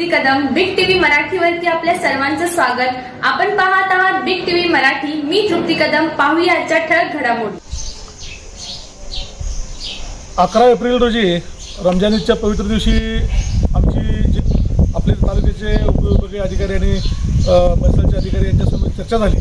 तृप्ती Kadam big TV मराठीवरती आपल्या सर्वांचं स्वागत. आपण पाहत आहात बिग टीव्ही मराठी. मी तृप्ती कदम. पाहूया आजच्या ठळक घडामोडी. अकरा एप्रिल रोजी रमजान ईदच्या पवित्र दिवशी आमची जी आपले तालुक्याचे उपविभागीय अधिकारी आणि म्हैसाळचे अधिकारी यांच्यासमोर चर्चा झाली.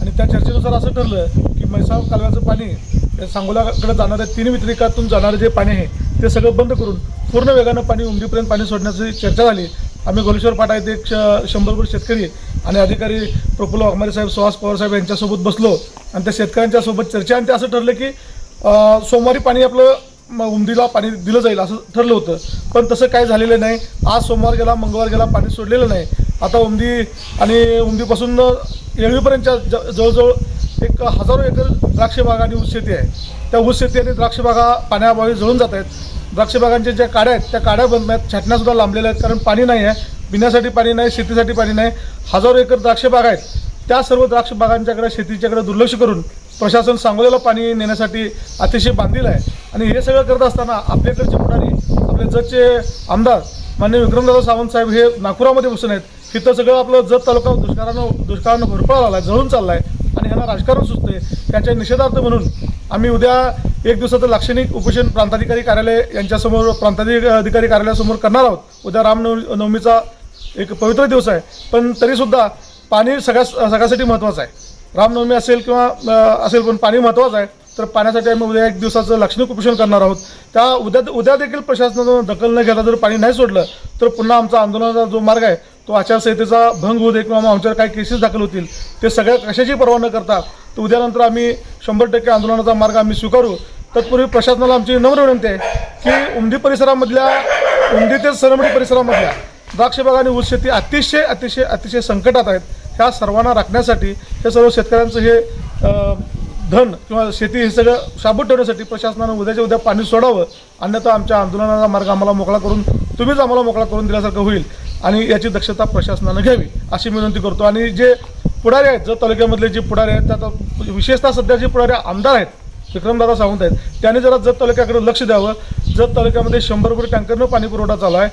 आणि त्या चर्चेनुसार असं ठरलं की म्हैसाळ कालव्याचं पाणी सांगोलाकडे जाणाऱ्या तीन वितरिकातून जाणारं जे पाणी आहे ते सगळं बंद करून पूर्ण वेगानं पाणी उमरीपर्यंत पाणी सोडण्याची चर्चा झाली. आम्ही गोलेश्वर पाटा येथे एक श शंभरभर शेतकरी आणि अधिकारी प्रफुल्ल वाघमारे साहेब सुहास पवार साहेब यांच्यासोबत बसलो. आणि त्या शेतकऱ्यांच्या सोबत चर्चा आणि ते असं ठरलं की सोमवारी पाणी आपलं उमदीला पाणी दिलं जाईल असं ठरलं होतं. पण तसं काय झालेलं नाही. आज सोमवार गेला मंगळवार गेला पाणी सोडलेलं नाही. आता उमदी आणि उमदीपासून येळवीपर्यंतच्या ज जवळजवळ एक हजारो एकर द्राक्षबागा आणि ऊस शेती आहे. त्या ऊस शेती आणि द्राक्ष बागा पाण्याअभावी जळून जात आहेत. द्राक्ष बागांच्या ज्या काड्या आहेत त्या काड्या बंद आहेत. छाटण्यासुद्धा लांबलेल्या आहेत कारण पाणी नाही आहे. पिण्यासाठी पाणी नाही शेतीसाठी पाणी नाही. हजारो एकर द्राक्ष बाग आहेत. त्या सर्व द्राक्ष बागांच्याकडे शेतीच्याकडे दुर्लक्ष करून प्रशासन सांगोल्याला पाणी नेण्यासाठी अतिशय बांधील आहे. आणि हे सगळं करत असताना आपल्याकडचे पुढारी आपले जतचे आमदार मान्य विक्रमदादा सावंत साहेब हे नागपुरामध्ये बसून आहेत. तिथं सगळं आपलं जत तालुका दुष्काळानं दुष्काळानं भरपूर आला आहे जळून चाललाय. आणि ह्यांना राजकारण सुचतंय त्याच्या निषेधार्थ म्हणून आम्ही उद्या एक दिवसाचं लाक्षणिक उपोषण प्रांताधिकारी कार्यालय यांच्यासमोर प्रांताधिकारी कार्यालयासमोर करणार आहोत. उद्या रामनवमी नवमीचा एक पवित्र दिवस आहे पण तरीसुद्धा पाणी सगळ्या सगळ्यासाठी महत्त्वाचं आहे. रामनवमी असेल किंवा असेल पण पाणी महत्त्वाचं आहे. तर पाण्यासाठी आम्ही उद्या एक दिवसाचं लक्ष्मी कुपोषण करणार आहोत. त्या उद्या उद्या देखील प्रशासनानं दखल न घेता जर पाणी नाही सोडलं तर पुन्हा आमचा आंदोलनाचा जो मार्ग आहे तो आचारसंहितेचा भंग होऊ दे किंवा मग आमच्यावर काही केसेस दाखल होतील. ते सगळ्या कशाची पर्वा न करता तर उद्यानंतर आम्ही शंभर टक्के आंदोलनाचा मार्ग आम्ही स्वीकारू. तत्पूर्वी प्रशासनाला आमची नम्र विनंती आहे की उमदी परिसरामधल्या उमदी ते सरमडी परिसरामधल्या द्राक्ष बाग आणि ऊस शेती अतिशय अतिशय अतिशय संकटात आहेत. ह्या सर्वांना राखण्यासाठी हे सर्व शेतकऱ्यांचं हे धन किंवा शेती हे सगळं शाबूत ठेवण्यासाठी प्रशासनानं उद्याच्या उद्या पाणी सोडावं अन्यथा आमच्या आंदोलनाचा मार्ग आम्हाला मोकळा करून तुम्हीच आम्हाला मोकळा करून दिल्यासारखं होईल आणि याची दक्षता प्रशासनानं घ्यावी अशी विनंती करतो. आणि जे पुढारी आहेत जर तालुक्यामधले जे पुढारी आहेत त्यात विशेषतः सध्या जे पुढारी आमदार आहेत विक्रमदादा सावंत आहेत त्यांनी जरा जत तालुक्याकडे लक्ष द्यावं. जत तालुक्यामध्ये शंभर टँकरनं पाणी पुरवठा चालू आहे.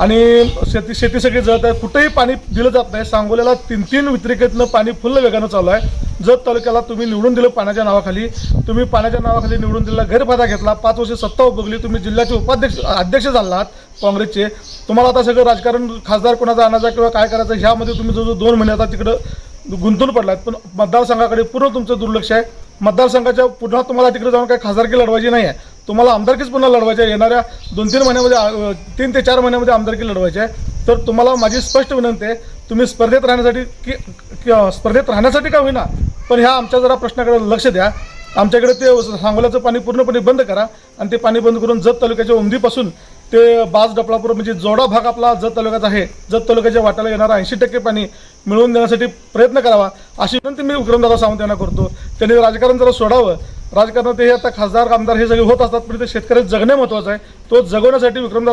आणि शेती शेती सगळी जळत आहे. कुठेही पाणी दिलं जात नाही. सांगोल्याला तीन तीन वितरिकेतनं पाणी फुल्ल वेगानं चालू आहे. जत तालुक्याला तुम्ही निवडून दिलं पाण्याच्या नावाखाली. तुम्ही पाण्याच्या नावाखाली निवडून दिला गैरफायदा घेतला. पाच वर्ष सत्ता उपभोगली तुम्ही जिल्ह्याचे उपाध्यक्ष अध्यक्ष झाला काँग्रेसचे. तुम्हाला आता सगळं राजकारण खासदार कोणाचा आणायचा किंवा काय करायचं ह्यामध्ये तुम्ही जो जो दोन महिने आता तिकडं गुंतून पडलात. पण मतदारसंघाकडे पूर्ण तुमचं दुर्लक्ष आहे. मतदारसंघाच्या पुन्हा तुम्हाला तिकडे जाऊन काही खासदारकी लढवायची नाही आहे. तुम्हाला आमदारकीच पुन्हा लढवायची आहे. येणाऱ्या दोन तीन महिन्यामध्ये तीन ते चार महिन्यामध्ये आमदारकी लढवायची आहे. तर तुम्हाला माझी स्पष्ट विनंती आहे तुम्ही स्पर्धेत राहण्यासाठी की स्पर्धेत राहण्यासाठी का होईना पण ह्या आमच्या जरा प्रश्नाकडे लक्ष द्या. आमच्याकडे ते सांगोल्याचं पाणी पूर्णपणे बंद करा आणि ते पाणी बंद करून जत तालुक्याच्या उमदीपासून ते बाज डपळापूर म्हणजे जोडा भाग आपला जत तालुक्याचा आहे. जत तालुक्याच्या वाट्याला येणारा ऐंशी टक्के पाणी मिळवून देण्यासाठी प्रयत्न करावा. अशी विनंती मी विक्रमदादा सावंत यांना करतो. त्यांनी राजकारण जरा सोडावं. राजकारणात हे आता खासदार आमदार हे सगळे होत असतात पण ते शेतकऱ्याचं जगणे महत्त्वाचं आहे. तो जगवण्यासाठी विक्रमदा